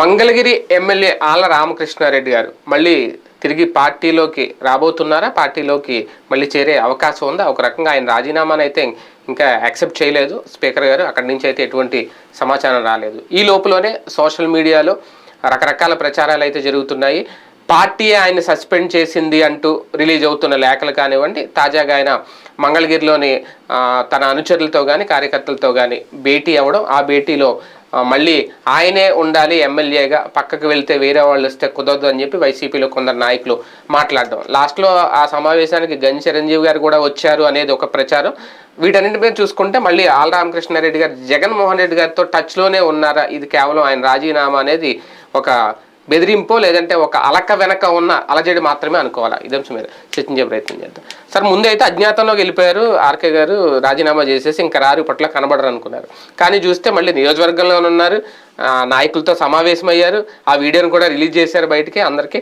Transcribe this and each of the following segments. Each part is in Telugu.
మంగళగిరి ఎమ్మెల్యే ఆళ్ళ రామకృష్ణారెడ్డి గారు మళ్ళీ తిరిగి పార్టీలోకి రాబోతున్నారా? పార్టీలోకి మళ్ళీ చేరే అవకాశం ఉందా? ఒక రకంగా ఆయన రాజీనామాను అయితే ఇంకా యాక్సెప్ట్ చేయలేదు. స్పీకర్ గారు అక్కడి నుంచి అయితే ఎటువంటి సమాచారం రాలేదు. ఈ లోపలనే సోషల్ మీడియాలో రకరకాల ప్రచారాలు అయితే జరుగుతున్నాయి. పార్టీ ఆయన సస్పెండ్ చేసింది అంటూ రిలీజ్ అవుతున్న లేఖలు కానివ్వండి తాజాగా ఆయన మంగళగిరిలోని తన అనుచరులతో కానీ కార్యకర్తలతో కానీ భేటీ అవ్వడం ఆ భేటీలో మళ్ళీ ఆయనే ఉండాలి ఎమ్మెల్యేగా పక్కకు వెళ్తే వేరే వాళ్ళు వస్తే కుదరదు అని చెప్పి వైసీపీలో కొందరు నాయకులు మాట్లాడడం. లాస్ట్లో ఆ సమావేశానికి గంజి చిరంజీవి గారు కూడా వచ్చారు అనేది ఒక ప్రచారం. వీటన్నిటి మీద చూసుకుంటే మళ్ళీ ఆల్ రామకృష్ణారెడ్డి గారు జగన్మోహన్ రెడ్డి గారితో టచ్లోనే ఉన్నారా? ఇది కేవలం ఆయన రాజీనామా అనేది ఒక బెదిరింపో లేదంటే ఒక అలక వెనక ఉన్న అలజడి మాత్రమే అనుకోవాలా? ఇదే అంశం మీద చర్చించే ప్రయత్నం చేద్దాం. సార్ ముందు అయితే అజ్ఞాతంలోకి వెళ్ళిపోయారు. ఆర్కే గారు రాజీనామా చేసేసి ఇంకా రారు పట్ల కనబడరు అనుకున్నారు కానీ చూస్తే మళ్ళీ నియోజకవర్గంలోనే ఉన్నారు. నాయకులతో సమావేశమయ్యారు. ఆ వీడియోని కూడా రిలీజ్ చేశారు బయటికి అందరికీ.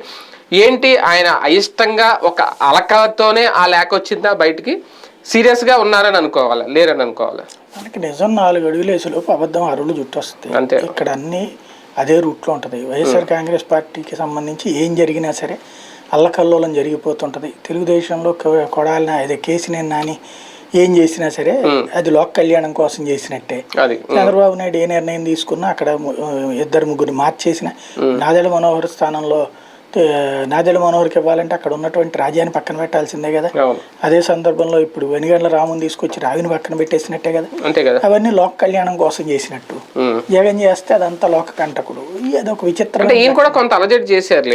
ఏంటి ఆయన అయిష్టంగా ఒక అలకతోనే ఆ లేఖ వచ్చిందా బయటికి? సీరియస్గా ఉన్నారని అనుకోవాలా? లేరని అనుకోవాలా? మనకి నిజం నాలుగు అడుగులు వేసేలోపు అబద్ధం అరువులు జుట్టు వస్తాయి. అంతే. ఇక్కడ అన్ని అదే రూట్లో ఉంటుంది. వైఎస్ఆర్ కాంగ్రెస్ పార్టీకి సంబంధించి ఏం జరిగినా సరే అల్లకల్లోలం జరిగిపోతుంటది. తెలుగుదేశంలో కొడాలిన అదే కేసినేని నాని ఏం చేసినా సరే అది లోక్ కళ్యాణం కోసం చేసినట్టే. చంద్రబాబు నాయుడు ఏ నిర్ణయం తీసుకున్నా అక్కడ ఇద్దరు ముగ్గురు మార్చేసిన నాదెళ్ళ మనోహర్ స్థానంలో నాదెళ్ళ మనోహర్కి ఇవ్వాలంటే అక్కడ ఉన్నటువంటి రాజ్యాన్ని పక్కన పెట్టాల్సిందే కదా. అదే సందర్భంలో ఇప్పుడు వెనుగండ్ల రాముని తీసుకొచ్చి రావిని పక్కన పెట్టేసినట్టే కదా. అంతే కదా. అవన్నీ లోక కళ్యాణం కోసం చేసినట్టు. జగన్ చేస్తే అదంతా లోక కంటకుడు. ఈ అదొక విచిత్రం అంటే ఈయన కూడా కొంత అలజడి చేశారు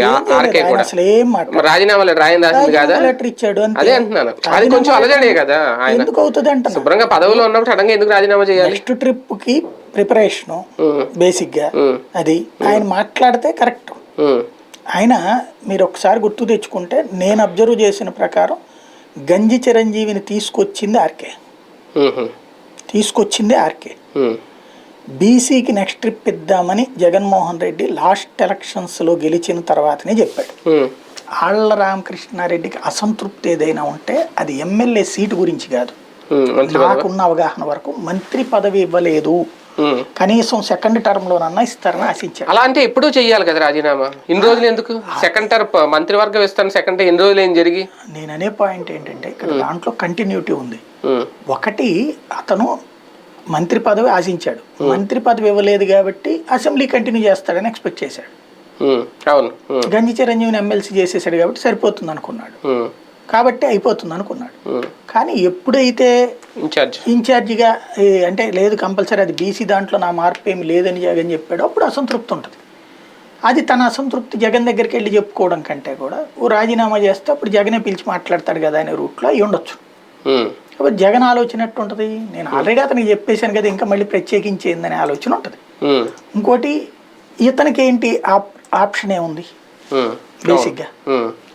అసలు ఏం రాజీనామా లెటర్ ఇచ్చాడు అదే అంటున్నాను. అది కొంచెం అలజడే కదా ఆయన. ఎందుకు అవుతుంది అంటున్నా శుభ్రంగా పదవిలో ఉన్నప్పుడు సడన్గా ఎందుకు రాజీనామా చేయాలి? నెక్స్ట్ ట్రిప్కి ప్రిపరేషన్ బేసిక్గా అది. ఆయన మాట్లాడితే కరెక్ట్. ఆయన మీరు ఒకసారి గుర్తు తెచ్చుకుంటే నేను అబ్జర్వ్ చేసిన ప్రకారం గంజి చిరంజీవిని తీసుకొచ్చింది ఆర్కే. తీసుకొచ్చింది ఆర్కే. బీసీకి నెక్స్ట్ ట్రిప్ ఇద్దామని జగన్మోహన్ రెడ్డి లాస్ట్ ఎలక్షన్స్లో గెలిచిన తర్వాతనే చెప్పాడు. ఆళ్ళ రామకృష్ణారెడ్డికి అసంతృప్తి ఏదైనా ఉంటే అది ఎమ్మెల్యే సీటు గురించి కాదు. నాకున్న అవగాహన వరకు మంత్రి పదవి ఇవ్వలేదు. కనీసం సెకండ్ టర్మ్లోనన్నా ఇస్తారని ఆశించాడు అలా అంటే ఎప్పుడూ చెయ్యాలి కదా రాజీనామా? ఇన్ని రోజులు ఎందుకు? సెకండ్ టర్మ్ మంత్రివర్గం ఇస్తాను సెకండ్ ఎన్ని రోజులు ఏం జరిగి? నేను అనే పాయింట్ ఏంటంటే ఇక్కడ దాంట్లో కంటిన్యూటీ ఉంది. ఒకటి అతను మంత్రి పదవి ఆశించాడు. మంత్రి పదవి ఇవ్వలేదు కాబట్టి అసెంబ్లీ కంటిన్యూ చేస్తాడని ఎక్స్పెక్ట్ చేశాడు. అవును. గంజి చిరంజీవిని ఎమ్మెల్సీ చేసేసాడు కాబట్టి సరిపోతుంది అనుకున్నాడు కాబట్టి అయిపోతుంది అనుకున్నాడు. కానీ ఎప్పుడైతే ఇన్ఛార్జ్ ఇన్ఛార్జిగా అంటే లేదు కంపల్సరీ అది బీసీ దాంట్లో నా మార్పు ఏమి లేదని జగన్ చెప్పాడు. అప్పుడు అసంతృప్తి ఉంటుంది. అది తన అసంతృప్తి జగన్ దగ్గరికి వెళ్ళి చెప్పుకోవడం కంటే కూడా ఓ రాజీనామా చేస్తే అప్పుడు జగనే పిలిచి మాట్లాడతాడు కదా అనే రూట్లో అయి ఉండొచ్చు. కాబట్టి జగన్ ఆలోచన ఉంటుంది? నేను ఆల్రెడీ అతనికి చెప్పేశాను కదా ఇంకా మళ్ళీ ప్రత్యేకించి ఏందనే ఆలోచన ఉంటుంది. ఇంకోటి ఇతనికి ఏంటి ఆప్ ఆప్షన్ ఏముంది? బేసిక్గా.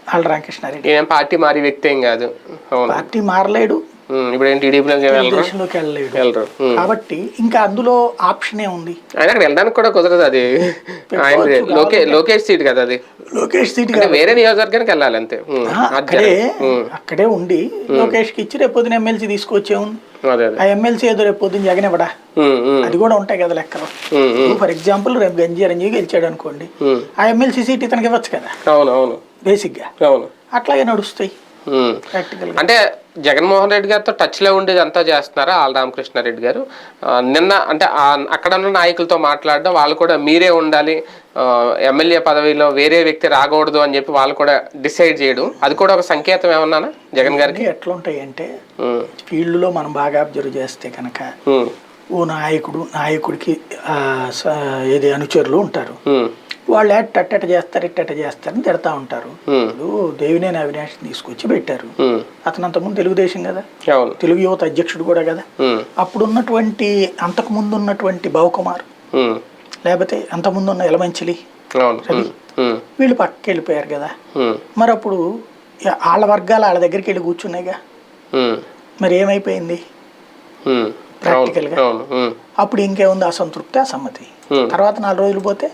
ఆళ్ళ రామకృష్ణారెడ్డి ఈయన పార్టీ మారి వ్యక్తి ఏం కాదు. అవును. పార్టీ మారలేడు. ఉమ్, ఇప్పుడు ఏంటి టీడీపీలోకి వెళ్ళరు? దేశంలోకి వెళ్ళలేడు. వెళ్ళరు. ఉమ్. కాబట్టి ఇంకా అందులో ఆప్షన్ ఏముంది ఆయన అక్కడ వెళ్ళడానికి కూడా కుదరదు అది. ఆయన లోకే లోకేష్ సీట్ కదా అది. లోకేష్ సీట్ అంటే వేరే నియోజకవర్గానికి వెళ్ళాలి అంతే. ఉమ్, ఆ, అది అక్కడే అక్కడే ఉండి లోకేష్కి ఇచ్చి రేపు పొద్దున ఎమ్మెల్సీ తీసుకొచ్చే ఉంది అదే అదే. ఆ ఎమ్మెల్సీ ఏదో రేపు పొద్దున జగన్ ఇవ్వడా? ఉమ్, ఉమ్, అది కూడా ఉంటాయి కదా లెక్కలు. ఉమ్, ఉమ్, ఫర్ ఎగ్జాంపుల్ రేపు గంజి రంజీ గెలిచాడు అనుకోండి ఉమ్. ఆ ఎమ్మెల్సీ సీట్ ఇతనికి ఇవ్వచ్చు కదా. అవును అవును. బేసిక్గా అవును. అట్లాగే నడుస్తాయి. అంటే జగన్మోహన్ రెడ్డి గారితో టచ్లో ఉండేది అంతా చేస్తున్నారా ఆల్ రామకృష్ణారెడ్డి గారు? నిన్న అంటే అక్కడ ఉన్న నాయకులతో మాట్లాడడం వాళ్ళు కూడా మీరే ఉండాలి ఎమ్మెల్యే పదవిలో వేరే వ్యక్తి రాకూడదు అని చెప్పి వాళ్ళు కూడా డిసైడ్ చేయడం. అది కూడా ఒక సంకేతం ఏమన్నానా జగన్ గారికి? ఎట్లా ఉంటాయి అంటే ఉమ్, ఫీల్డ్లో మనం బాగా అబ్జర్వ్ చేస్తే కనుక ఓ నాయకుడు నాయకుడికి ఏది అనుచరులు ఉంటారు. వాళ్ళు అట్టట చేస్తారు ఇట్టట చేస్తారని తిడతా ఉంటారు. ఇప్పుడు దేవినేని అవినాష్ తీసుకొచ్చి పెట్టారు. అతను అంతకుముందు తెలుగుదేశం కదా? తెలుగు యువత అధ్యక్షుడు కూడా కదా? ఉమ్, అప్పుడున్నటువంటి అంతకుముందు ఉన్నటువంటి భవకుమార్ లేకపోతే అంతకుముందు ఉన్న ఎలమంచిలి వీళ్ళు పక్కకి వెళ్ళిపోయారు కదా మరి అప్పుడు వాళ్ళ వర్గాలు వాళ్ళ దగ్గరికి వెళ్ళి కూర్చున్నాయిగా? మరి ఏమైపోయింది? ఉమ్, Practical గా. అవును. ఉమ్, అప్పుడు ఇంకేముంది? అసంతృప్తి అసమ్మతి. తర్వాత నాలుగు రోజులు పోతే?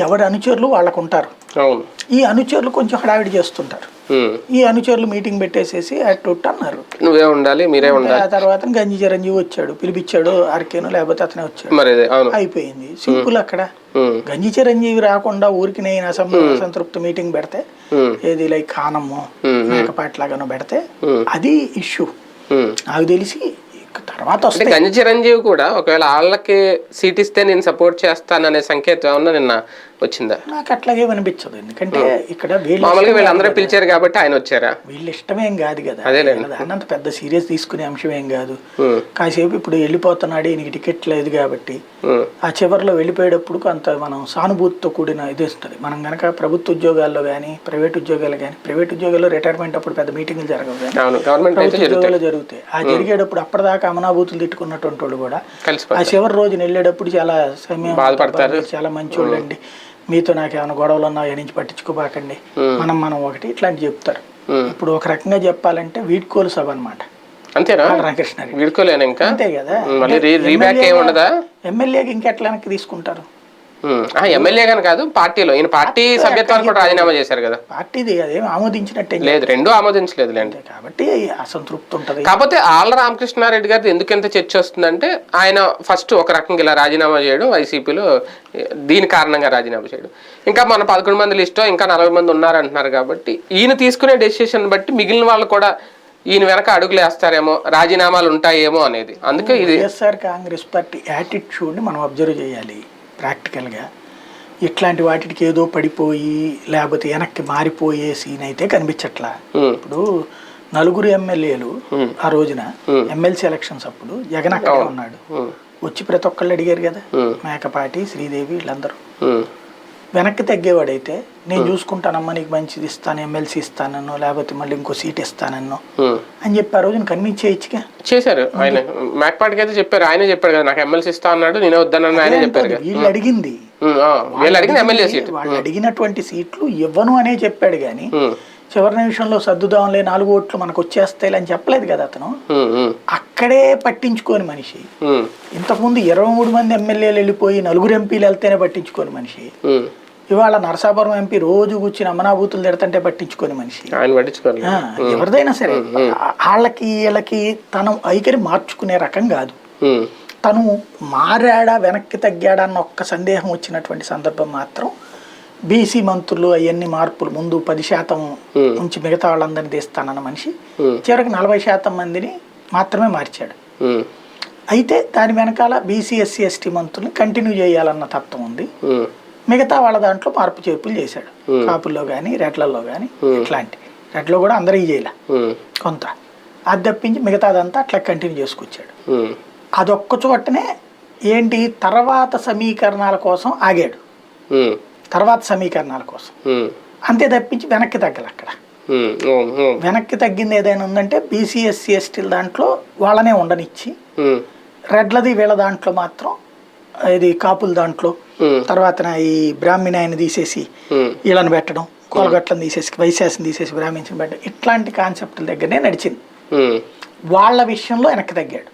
ఎవరి అనుచరులు వాళ్ళకు ఉంటారు ఈ అనుచరులు కొంచెం హడావిడి చేస్తుంటారు. ఈ అనుచరులు మీటింగ్ పెట్టేసేసి అటు అన్నారు. నువ్వే ఉండాలి మీరే ఉండాలి. ఆ తర్వాత గంజి చిరంజీవి వచ్చాడు పిలిపించాడు ఆర్కేను లేకపోతే అతనే వచ్చాడు. అయిపోయింది. సింపుల్ అక్కడ. గంజి చిరంజీవి రాకుండా ఊరికి నేను అసెంబ్లీ అసంతృప్తి మీటింగ్ పెడితే ఏది లైక్ ఖానము ఉమ్, మేకపాట్లాగానో పెడితే అది ఇష్యూ. నాకు తెలిసి తర్వాత అంటే వస్తాయి. గంజి చిరంజీవి కూడా ఒకవేళ వాళ్ళకి సీట్ ఇస్తే నేను సపోర్ట్ చేస్తాననే సంకేతం ఏమన్నా నిన్న వచ్చిందా? నాకు అట్లాగే అనిపించదు ఎందుకంటే ఇక్కడ వీళ్ళ మామూలుగా వీళ్ళందరూ పిలిచారు కాబట్టి ఆయన వచ్చారా? వీళ్ళ ఇష్టమేం కాదు కదా. అంత పెద్ద సీరియస్ తీసుకునే అంశం ఏం కాదు. కాసేపు ఇప్పుడు వెళ్ళిపోతున్నాడు ఈయనకి టికెట్ లేదు కాబట్టి. ఆ చివరిలో వెళ్ళిపోయేటప్పుడు కొంత మనం సానుభూతితో కూడిన ఇది వస్తుంది. మనం కనుక ప్రభుత్వ ఉద్యోగాల్లో కానీ ప్రైవేట్ ఉద్యోగాలు కానీ ప్రైవేట్ ఉద్యోగాల్లో రిటైర్మెంట్ అప్పుడు పెద్ద మీటింగ్లు జరగవు ప్రభుత్వ జరుగుతాయి. ఉద్యోగాలు జరుగుతాయి. ఆ జరిగేటప్పుడు అప్పటిదాకా అమనాభూతులు తిట్టుకున్నటువంటి వాళ్ళు కూడా ఆ చివరి రోజున వెళ్ళేటప్పుడు చాలా సమయం చాలా మంచి అండి మీతో నాకు ఏమైనా గొడవలు ఉన్నా నుంచి పట్టించుకోబాకండి. మనం మనం ఒకటి ఇట్లాంటి చెప్తారు. ఇప్పుడు ఒక రకంగా చెప్పాలంటే వీడ్కోలు సభ అనమాట అంతేనా? వీడుకోలేను ఇంకా? అంతే కదా. ఎమ్మెల్యేకి ఇంకెట్లా వెనక్కి తీసుకుంటారు? ఉమ్, ఆ, ఎమ్మెల్యే గాని కాదు పార్టీలో. ఈయన పార్టీ సభ్యత్వాన్ని కూడా రాజీనామా చేశారు కదా. పార్టీది అదేం ఆమోదించినట్టే లేదు రెండూ ఆమోదించలేదులేండి. కాబట్టి అసంతృప్తి ఉంటది. కాకపోతే ఆళ్ళ రామకృష్ణారెడ్డి గారి ఎందుకు ఎంత చర్చ వస్తుందంటే ఆయన ఫస్ట్ ఒక రకంగా ఇలా రాజీనామా చేయడం వైసీపీలో దీని కారణంగా రాజీనామా చేయడం. ఇంకా మన పదకొండు మంది లిస్టో ఇంకా నలభై మంది ఉన్నారంటున్నారు కాబట్టి ఈయన తీసుకునే డెసిషన్ బట్టి మిగిలిన వాళ్ళు కూడా ఈయన వెనక అడుగులు వేస్తారేమో రాజీనామాలు ఉంటాయేమో అనేది. అందుకే ఇది వైఎస్ఆర్ కాంగ్రెస్ పార్టీ యాటిట్యూడ్ని మనం అబ్జర్వ్ చేయాలి. ప్రాక్టికల్గా ఇట్లాంటి వాటికి ఏదో పడిపోయి లేకపోతే వెనక్కి మారిపోయే సీన్ అయితే కనిపించట్లా. ఉమ్, ఇప్పుడు నలుగురు ఎమ్మెల్యేలు ఆ రోజున ఎమ్మెల్సీ ఎలక్షన్స్ అప్పుడు జగన్ అక్కడే ఉన్నాడు. ఉమ్, వచ్చి ప్రతి ఒక్కళ్ళు అడిగారు కదా మేకపాటి శ్రీదేవి వీళ్ళందరూ. వెనక్కి తగ్గేవాడైతే నేను చూసుకుంటానమ్మా నీకు మంచిది ఇస్తాను ఎమ్మెల్సీ ఇస్తానన్నో లేకపోతే మళ్ళీ ఇంకో సీట్ ఇస్తానన్నో. ఉమ్. అని చెప్పి ఆ రోజున కన్విన్స్ చేయొచ్చుగా? చేశారు ఆయన. మేకపాటికి అయితే చెప్పారు. ఆయనే చెప్పారు కదా నాకు ఎమ్మెల్సీ ఇస్తా అన్నాడు నేనే వద్దన్నాను ఆయనే చెప్పారు వీళ్ళు అడిగింది. వీళ్ళు అడిగిన ఎమ్మెల్యే సీట్. వాళ్ళు అడిగినటువంటి సీట్లు ఇవ్వను అనే చెప్పాడు కానీ చివరి నిమిషంలో సర్దుదాంలే నాలుగు ఓట్లు మనకు వచ్చేస్తాయి అని చెప్పలేదు కదా అతను. అక్కడే పట్టించుకోని మనిషి. ఇంతకుముందు ఇరవై మూడు మంది ఎమ్మెల్యేలు వెళ్ళిపోయి నలుగురు ఎంపీలు వెళ్తేనే పట్టించుకోని మనిషి. ఇవాళ నరసాపురం ఎంపీ రోజు కూర్చుని అమనాభూతులు తిడతంటే పట్టించుకోని మనిషి. ఎవరిదైనా సరే వాళ్ళకి వీళ్ళకి తను వైఖరి మార్చుకునే రకం కాదు. తను మారాడా వెనక్కి తగ్గాడా అన్న ఒక్క సందేహం వచ్చినటువంటి సందర్భం మాత్రం బీసీ మంత్రులు అవన్నీ మార్పులు ముందు పది శాతం నుంచి మిగతా వాళ్ళందరినీ తీస్తానన్న మనిషి. చివరికి నలభై శాతం మందిని మాత్రమే మార్చాడు. అయితే దాని వెనకాల బీసీ ఎస్సీ ఎస్టీ మంత్రుల్ని కంటిన్యూ చేయాలన్న తత్వం ఉంది. మిగతా వాళ్ళ దాంట్లో మార్పు చేర్పులు చేశాడు. కాపుల్లో కానీ రెడ్లలో కానీ ఇట్లాంటి. రెడ్లో కూడా అందరికీ చేయలే కొంత. అది తప్పించి మిగతాదంతా అట్లా కంటిన్యూ చేసుకొచ్చాడు. అదొక్క చోటనే ఏంటి? తర్వాత సమీకరణాల కోసం ఆగాడు. తర్వాత సమీకరణాల కోసం. అంతే తప్పించి వెనక్కి తగ్గలు అక్కడ. వెనక్కి తగ్గింది ఏదైనా ఉందంటే బీసీ ఎస్సీ ఎస్టీల దాంట్లో వాళ్ళనే ఉండనిచ్చి రెడ్లది వీళ్ళ దాంట్లో మాత్రం ఇది కాపుల దాంట్లో. తర్వాత ఈ బ్రాహ్మణ ఆయన తీసేసి ఉమ్, వీళ్ళని పెట్టడం కోలగట్లను తీసేసి వైశాసిని తీసేసి బ్రాహ్మించిన పెట్టడం ఇట్లాంటి కాన్సెప్ట్ల దగ్గరనే నడిచింది. వాళ్ళ విషయంలో వెనక్కి తగ్గాడు.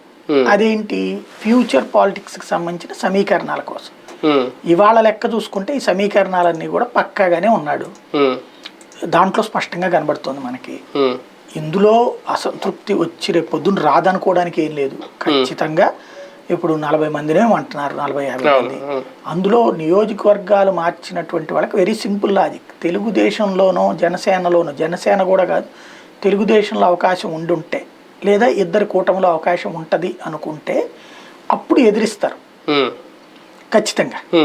అదేంటి? ఫ్యూచర్ పాలిటిక్స్కి సంబంధించిన సమీకరణాల కోసం. ఇవాళ లెక్క చూసుకుంటే ఈ సమీకరణాలన్నీ కూడా పక్కాగానే ఉన్నాడు. దాంట్లో స్పష్టంగా కనబడుతోంది మనకి. ఇందులో అసంతృప్తి వచ్చి రేపు పొద్దున్న రాదనుకోవడానికి ఏం లేదు. ఖచ్చితంగా ఇప్పుడు నలభై మందినే అంటున్నారు నలభై యాభై మంది. అందులో నియోజకవర్గాలు మార్చినటువంటి వాళ్ళకి వెరీ సింపుల్ లాజిక్ తెలుగుదేశంలోనో జనసేనలోనో జనసేన కూడా కాదు తెలుగుదేశంలో అవకాశం ఉండుంటే లేదా ఇద్దరి కూటమిలో అవకాశం ఉంటుంది అనుకుంటే అప్పుడు ఎదిరిస్తారు. ఖచ్చితంగా.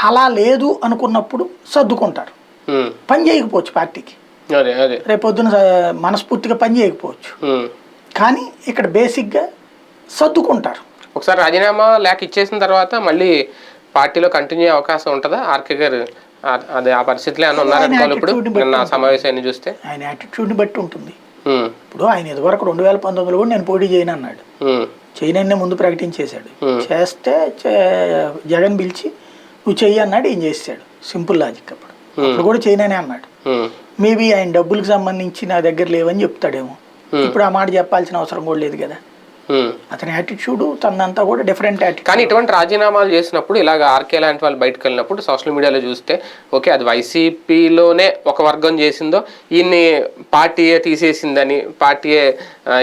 అలా లేదు అనుకున్నప్పుడు సర్దుకుంటారు. పని చేయకపోవచ్చు పార్టీకి. అదే అదే. రేపు పొద్దున స- మనస్ఫూర్తిగా పని చేయకపోవచ్చు. కానీ ఇక్కడ బేసిక్గా సర్దుకుంటారు. ఒకసారి రాజీనామా లేక ఇచ్చేసిన తర్వాత మళ్ళీ పార్టీలో కంటిన్యూ అవకాశం ఉంటుందా? ఆర్కే గారు అదే ఆ పరిస్థితిలో ఏమైనా ఉన్నారనుకోవాలి ఇప్పుడు? నిన్న సమావేశాన్ని చూస్తే. ఆయన యాటిట్యూడ్ని బట్టి ఉంటుంది. ఇప్పుడు ఆయన ఇదివరకు రెండు వేల పంతొమ్మిదిలో కూడా నేను పోటీ చేయను అన్నాడు. చేయనన్నే ముందు ప్రకటించేశాడు. చేస్తే జగన్ పిలిచి నువ్వు చెయ్యి అన్నాడు ఏం చేసాడు సింపుల్ లాజిక్ అప్పుడు. అప్పుడు కూడా చేయననే అన్నాడు. మేబీ ఆయన డబ్బులకు సంబంధించి నా దగ్గర లేవని చెప్తాడేమో. ఇప్పుడు ఆ మాట చెప్పాల్సిన అవసరం కూడా లేదు కదా. అతని యాటిట్యూడ్ తనంతా కూడా డిఫరెంట్ యాటిట్యూడ్ కానీ ఇటువంటి రాజీనామాలు చేసినప్పుడు ఇలాగ ఆర్కే లాంటి వాళ్ళు బయటకు వెళ్ళినప్పుడు సోషల్ మీడియాలో చూస్తే ఓకే అది వైసీపీలోనే ఒక వర్గం చేసిందో ఈయన్ని పార్టీయే తీసేసిందని పార్టీయే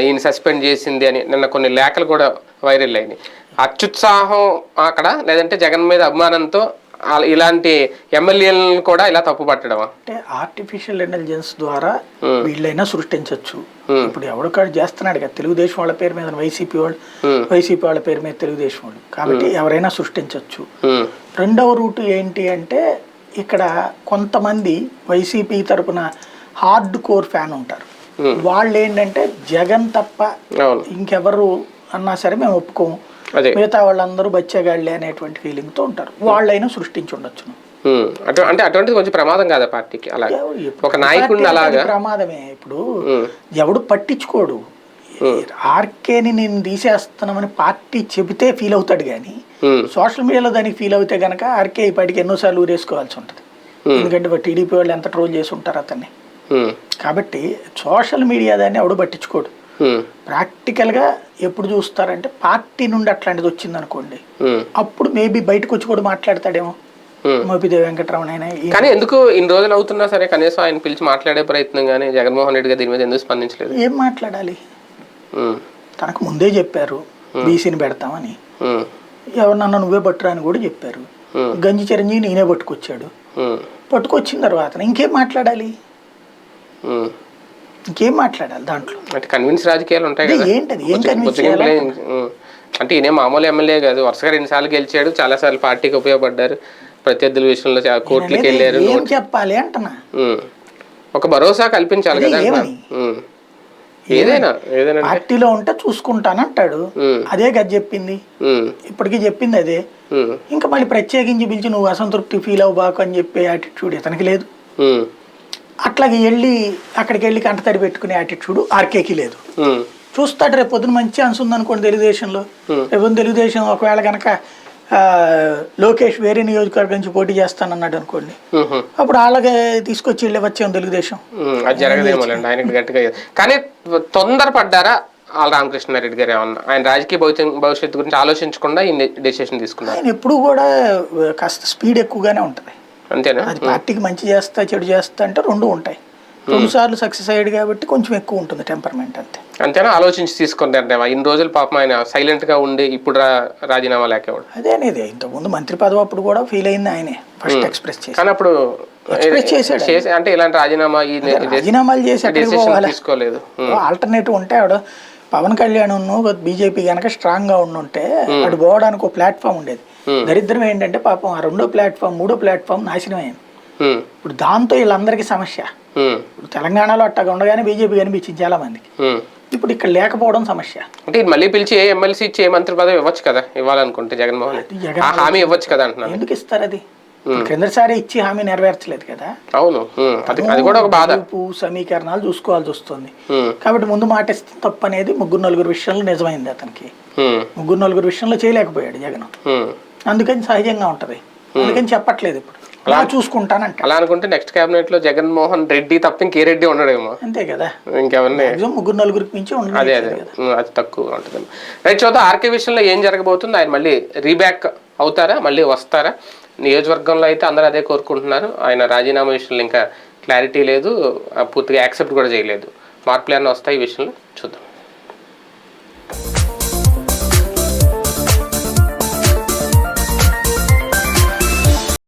ఈయన సస్పెండ్ చేసింది అని నిన్న కొన్ని లేఖలు కూడా వైరల్ అయినాయి. అత్యుత్సాహం అక్కడ లేదంటే జగన్ మీద అభిమానంతో ఇలాంటి ఎమ్మెల్యేలను కూడా ఇలా తప్పు పట్టడమా? అంటే ఆర్టిఫిషియల్ ఇంటెలిజెన్స్ ద్వారా వీళ్ళైనా సృష్టించవచ్చు Hmm. ఇప్పుడు ఎవడొకడు చేస్తున్నాడు కదా తెలుగుదేశం వాళ్ళ పేరు మీద వైసీపీ వాళ్ళు Hmm. వైసీపీ వాళ్ళ పేరు మీద తెలుగుదేశం వాళ్ళు. కాబట్టి ఎవరైనా సృష్టించవచ్చు రెండవ రూట్ ఏంటి అంటే ఇక్కడ కొంతమంది వైసీపీ తరపున హార్డ్ కోర్ ఫ్యాన్ ఉంటారు. వాళ్ళు ఏంటంటే జగన్ తప్ప ఇంకెవరు అన్నా సరే మేము ఒప్పుకోము. మిగతా వాళ్ళందరూ బచ్చగాళ్ళే అనేటువంటి ఫీలింగ్తో ఉంటారు. వాళ్ళైనా సృష్టించి ఉండొచ్చు ఉమ్, అటు అంటే అటువంటిది కొంచెం ప్రమాదం కాదా పార్టీకి? అలా. ఒక నాయకుడిని అలాగా? ప్రమాదమే. ఇప్పుడు ఉమ్, ఎవడు పట్టించుకోడు. ఆర్కేని నేను తీసేస్తున్నామని పార్టీ చెబితే ఫీల్ అవుతాడు కానీ సోషల్ మీడియాలో దానికి ఫీల్ అవుతే కనుక ఆర్కే ఇప్పటికి ఎన్నోసార్లు ఊరేసుకోవాల్సి ఉంటుంది. Hmm. ఎందుకంటే టీడీపీ వాళ్ళు ఎంత ట్రోల్ చేసి ఉంటారు అతన్ని. కాబట్టి సోషల్ మీడియా దాన్ని ఎవడు పట్టించుకోడు. ప్రాక్టికల్గా ఎప్పుడు చూస్తారంటే పార్టీ నుండి అట్లాంటిది వచ్చింది అనుకోండి అప్పుడు మేబీ బయటకు వచ్చి కూడా మాట్లాడతాడేమో. మోపిదేవి వెంకటరమణ అయినా కానీ ఎందుకు ఇన్ని రోజులు అవుతున్నా సరే కనీసం ఆయన పిలిచి మాట్లాడే ప్రయత్నం కానీ జగన్మోహన్ రెడ్డి గారు దీని మీద ఎందుకు స్పందించలేదు? ఏం మాట్లాడాలి? తనకు ముందే చెప్పారు బీసీని పెడతామని. ఉమ్, ఎవరినన్నా నువ్వే పట్టురా అని కూడా చెప్పారు. గంజి చిరంజీవి నేనే పట్టుకొచ్చాడు. పట్టుకొచ్చిన తర్వాత ఇంకేం మాట్లాడాలి. ఇంకేం మాట్లాడాలి దాంట్లో? అంటే కన్విన్స్ రాజకీయాలు ఉంటాయి కదా. ఏంటది? ఏం కన్విన్స్. అంటే ఈయన మామూలు ఎమ్మెల్యే కాదు. వరుసగా రెండు సార్లు గెలిచాడు. చాలా సార్లు పార్టీకి ఉపయోగపడ్డారు. ప్రత్యర్థుల విషయంలో కోర్టులకు వెళ్ళారు. ఏం చెప్పాలి అంటున్నా. ఒక భరోసా కల్పించాలి కదా. ఏదైనా ఏదైనా పార్టీలో ఉంటే చూసుకుంటానంటాడు అదే కదా చెప్పింది. ఇప్పటికీ చెప్పింది అదే. ఇంకా మళ్ళీ ప్రత్యేకించి పిలిచి నువ్వు అసంతృప్తి ఫీల్ అవ్వబాకు అని చెప్పే యాటిట్యూడ్ ఇతనికి లేదు. అట్లాగే వెళ్ళి అక్కడికి వెళ్ళి కంటతడి పెట్టుకునే యాటిట్యూడ్ ఆర్కేకి లేదు. చూస్తాడు రేపు పొద్దున మంచి ఛాన్స్ ఉందనుకోండి తెలుగుదేశంలో. రేపు తెలుగుదేశం ఒకవేళ కనుక ఆ, లోకేష్ వేరే నియోజకవర్గం నుంచి పోటీ చేస్తానన్నాడు అనుకోండి. ఉమ్, అప్పుడు వాళ్ళకే తీసుకొచ్చి వెళ్ళే వచ్చాం తెలుగుదేశం. అది జరగదేమోలేండి ఆయనకి గట్టిగా కానీ తొందరపడ్డారా ఆల్ రామకృష్ణారెడ్డి గారు ఏమన్నా? ఆయన రాజకీయ భవిష్యత్ భవిష్యత్తు గురించి ఆలోచించకుండా ఈ డెసిషన్ తీసుకున్నారు. ఆయన ఎప్పుడు కూడా కాస్త స్పీడ్ ఎక్కువగానే ఉంటుంది. అంతేనా? అది పార్టీకి మంచి చేస్తా చెడు చేస్తా అంటే రెండు ఉంటాయి. రెండు సార్లు సక్సెస్ అయ్యాడు కాబట్టి కొంచెం ఎక్కువ ఉంటుంది టెంపర్మెంట్ అంతే. అంతేనా? ఆలోచించి తీసుకున్నారు ఇన్ని రోజులు పాపం ఆయన సైలెంట్గా ఉండి ఇప్పుడు రాజీనామా లేకేవాడు. అదే అనేది. ఇంతకుముందు మంత్రి పదవి అప్పుడు కూడా ఫీల్ అయింది ఆయనే. ఫస్ట్ ఎక్స్ప్రెస్ చేసి. కానీ అప్పుడు చేశాడు అంటే ఇలాంటి రాజీనామా రాజీనామాలు చేసి తీసుకోలేదు. ఆల్టర్నేటివ్ ఉంటే ఆవిడ పవన్ కళ్యాణ్ బీజేపీ కనుక స్ట్రాంగ్గా ఉండుంటే అటు పోవడానికి ఒక ప్లాట్ఫామ్ ఉండేది. దరిద్రం ఏంటంటే పాపం ఆ రెండో ప్లాట్ఫామ్ మూడో ప్లాట్ఫామ్ నాశనం అయింది. ఉమ్, ఇప్పుడు దాంతో వీళ్ళందరికీ సమస్య. ఉమ్, ఇప్పుడు తెలంగాణలో అట్టగా ఉండగానే బీజేపీ కనిపించింది చాలా మందికి. ఇప్పుడు ఇక్కడ లేకపోవడం సమస్య. అంటే మళ్ళీ పిలిచి ఏ ఎమ్మెల్సీ ఇచ్చి ఏ మంత్రి పదవి ఇవ్వచ్చు కదా ఇవ్వాలనుకుంటే జగన్మోహన్. హామీ ఇవ్వచ్చు కదా అంటున్నాను. ఎందుకు ఇస్తారు అది క్రిందసారి ఇచ్చి హామీ నెరవేర్చలేదు కదా. అవును. అది కూడా ఒక బాధ. సమీకరణాలు చూసుకోవాల్సి వస్తుంది. కాబట్టి ముందు మాట ఇస్తే తప్పు అనేది ముగ్గురు నలుగురు విషయంలో నిజమైంది అతనికి. ముగ్గురు నలుగురు విషయంలో చేయలేకపోయాడు జగన్. అందుకని సహజంగా ఉంటది. అందుకని చెప్పట్లేదు ఇప్పుడు. అలా చూసుకుంటానంట. అలా అనుకుంటే నెక్స్ట్ కేబినెట్లో జగన్మోహన్ రెడ్డి తప్ప ఇంకే రెడ్డి ఉండడేమో. అంతే కదా. ఇంకెవరిని మాక్సిమం ముగ్గురు నలుగురికి మించి అదే అదే. ఉమ్, అది తక్కువ ఉంటుంది. రైట్ చూద్దాం ఆర్కే విషయంలో ఏం జరగబోతుంది? ఆయన మళ్ళీ రీబ్యాక్ అవుతారా? మళ్ళీ వస్తారా? నియోజకవర్గంలో అయితే అందరూ అదే కోరుకుంటున్నారు. ఆయన రాజీనామా విషయంలో ఇంకా క్లారిటీ లేదు. ఆ పూర్తిగా యాక్సెప్ట్ కూడా చేయలేదు. మార్పులు ఏమైనా వస్తాయి ఈ విషయంలో? చూద్దాం.